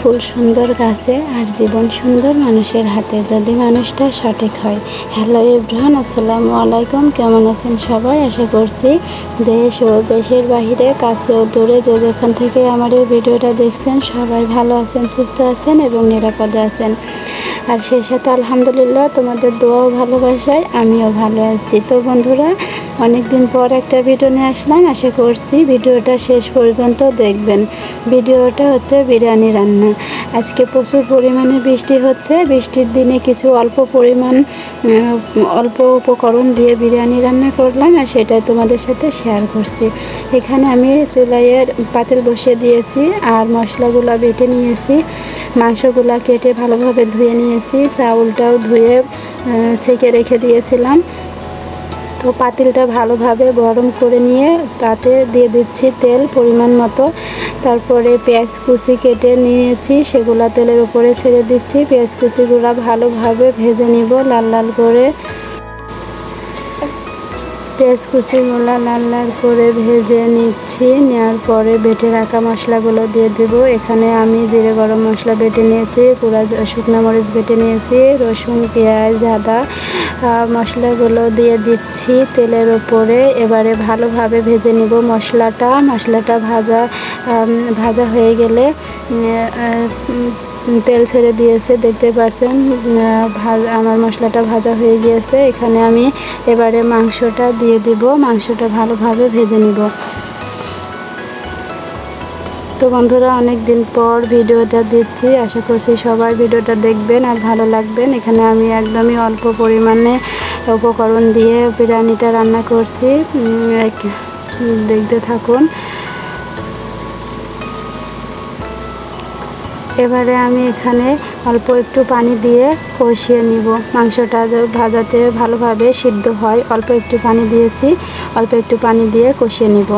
ফুল সুন্দর গাছে আর জীবন সুন্দর মানুষের হাতে। যদি মানুষটা সঠিক হয়। হ্যালো ইব্রাহান আসসালামু আলাইকুম। কেমন আছেন সবাই? আশা করছি দেশ ও দেশের বাহিরে, কাছে ও দূরে যে যেখান থেকে আমার এই ভিডিওটা দেখছেন, সবাই ভালো আছেন, সুস্থ আছেন এবং নিরাপদে আছেন। আর সেই সাথে আলহামদুলিল্লাহ তোমাদের দোয়াও ভালোবাসায়, আমিও ভালো আছি। তো বন্ধুরা অনেক দিন পর একটা ভিডিও নিয়ে আসলাম। আশা করছি ভিডিওটা শেষ পর্যন্ত দেখবেন। ভিডিওটা হচ্ছে বিরিয়ানি রান্না। আজকে প্রচুর পরিমাণে বৃষ্টি হচ্ছে। বৃষ্টির দিনে কিছু অল্প পরিমাণ অল্প উপকরণ দিয়ে বিরিয়ানি রান্না করলাম আর সেটাই তোমাদের সাথে শেয়ার করছি। এখানে আমি চুলাইয়ের পাতিল বসিয়ে দিয়েছি আর মশলাগুলো বেটে নিয়েছি। মাংসগুলো কেটে ভালোভাবে ধুয়ে নিয়েছি। চাউলটাও ধুয়ে ছেঁকে রেখে দিয়েছিলাম। তো পাতিলটা ভালোভাবে গরম করে নিয়ে তাতে দিয়ে দিচ্ছি তেল পরিমাণ মতো। তারপরে পেঁয়াজ কুচি কেটে নিয়েছি, সেগুলা তেলের উপরে ছেড়ে দিচ্ছি। পেঁয়াজ কুচিগুলো ভালোভাবে ভেজে নিব লাল লাল করে। পেঁয়াজ মোলা লাল লাল করে ভেজে নিচ্ছি। নেওয়ার পরে বেটে রাখা মশলাগুলো দিয়ে দেব। এখানে আমি জিরে গরম মশলা বেটে নিয়েছি পুরা শুকনো মরিচ বেটে নিয়েছি, রসুন, পেঁয়াজ, আদা মশলাগুলো দিয়ে দিচ্ছি তেলের ওপরে। এবারে ভালোভাবে ভেজে নিব মশলাটা। মশলাটা ভাজা ভাজা হয়ে গেলে তেল ছেড়ে দিয়েছে, দেখতে পাচ্ছেন আমার মশলাটা ভাজা হয়ে গিয়েছে, এখানে আমি এবারে মাংসটা দিয়ে দিব, মাংসটা ভালোভাবে ভেজে নিব। তো বন্ধুরা অনেক দিন পর ভিডিওটা দিচ্ছি, আশা করছি সবাই ভিডিওটা দেখবেন আর ভালো লাগবেন। এখানে আমি একদমই অল্প পরিমাণে উপকরণ দিয়ে বিরিয়ানিটা রান্না করছি। দেখতে থাকুন। এবারে আমি এখানে অল্প একটু পানি দিয়ে কষিয়ে নিব। মাংসটা ভাজাতে ভালোভাবে সিদ্ধ হয়। অল্প একটু পানি দিয়েছি। অল্প একটু পানি দিয়ে কষিয়ে নিব।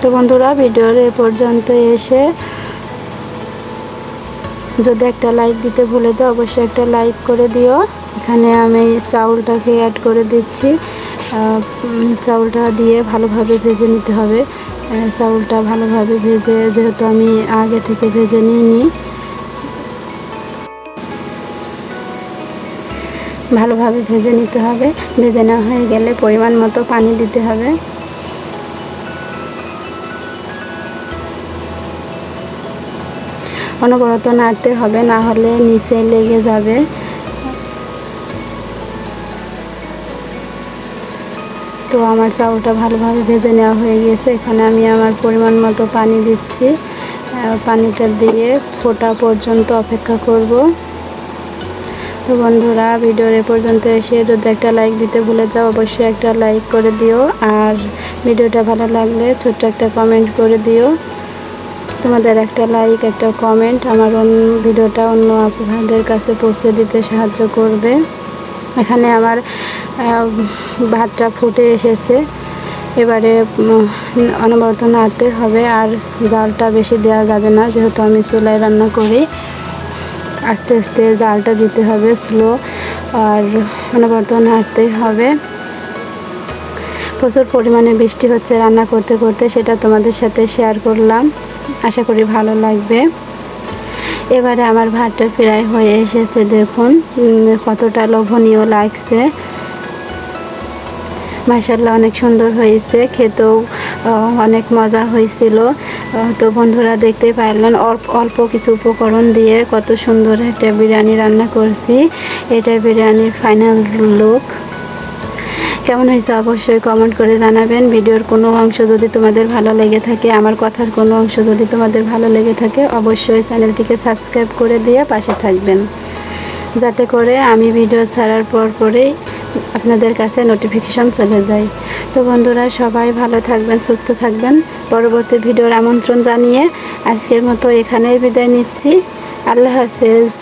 তো বন্ধুরা, ভিডিওর এ পর্যন্ত এসে যদি একটা লাইক দিতে ভুলে যাও, অবশ্যই একটা লাইক করে দিও। এখানে আমি চাউলটাকে অ্যাড করে দিচ্ছি। চাউলটা দিয়ে ভালোভাবে ভেজে নিতে হবে। চাউলটা ভালোভাবে ভেজে, যেহেতু আমি আগে থেকে ভেজে নিইনি। ভালোভাবে ভেজে নিতে হবে। ভেজে নেওয়া হয়ে গেলে পরিমাণ মতো পানি দিতে হবে। অনবরত নাড়তে হবে, না হলে নিচে লেগে যাবে। তো আমার চাউলটা ভালোভাবে ভেজে নেওয়া হয়ে গিয়েছে। এখানে আমি আমার পরিমাণ মতো পানি দিচ্ছি। পানিটা দিয়ে ফোটা পর্যন্ত অপেক্ষা করব। তো বন্ধুরা, ভিডিওর এ পর্যন্ত এসে যদি একটা লাইক দিতে ভুলে যাও, অবশ্যই একটা লাইক করে দিও। আর ভিডিওটা ভালো লাগলে ছোট্ট একটা কমেন্ট করে দিও। তোমাদের একটা লাইক একটা কমেন্ট আমার ভিডিওটা অন্য আপনাদের কাছে পৌঁছে দিতে সাহায্য করবে। এখানে আমার ভাতটা ফুটে এসেছে। এবারে অনবরত নাড়তে হবে আর জালটা বেশি দেওয়া যাবে না, যেহেতু আমি চুলায় রান্না করি। আস্তে আস্তে জালটা দিতে হবে স্লো আর অনবরত নাড়তে হবে। প্রচুর পরিমাণে বৃষ্টি হচ্ছে রান্না করতে করতে, সেটা তোমাদের সাথে শেয়ার করলাম। আশা করি ভালো লাগবে। এবারে আমার ভাতটা প্রায় হয়ে এসেছে, দেখুন কতটা লোভনীয় লাগছে। মাসাল্লাহ অনেক সুন্দর হয়েছে, খেতেও অনেক মজা হয়েছিল। তো বন্ধুরা দেখতে পারলেন, অল্প অল্প কিছু উপকরণ দিয়ে কত সুন্দর একটা বিরিয়ানি রান্না করছি। এটা বিরিয়ানির ফাইনাল লুক কেমন হয়েছে অবশ্যই কমেন্ট করে জানাবেন। ভিডিওর কোনো অংশ যদি তোমাদের ভালো লেগে থাকে, আমার কথার কোনো অংশ যদি তোমাদের ভালো লেগে থাকে, অবশ্যই চ্যানেলটিকে সাবস্ক্রাইব করে দিয়ে পাশে থাকবেন। যাতে করে আমি ভিডিও ছাড়ার পর পরেই আপনাদের কাছে নোটিফিকেশন চলে যায়। তো বন্ধুরা, সবাই ভালো থাকবেন, সুস্থ থাকবেন। পরবর্তী ভিডিওর আমন্ত্রণ জানিয়ে আজকের মতো এখানেই বিদায় নিচ্ছি। আল্লাহ হাফেজ।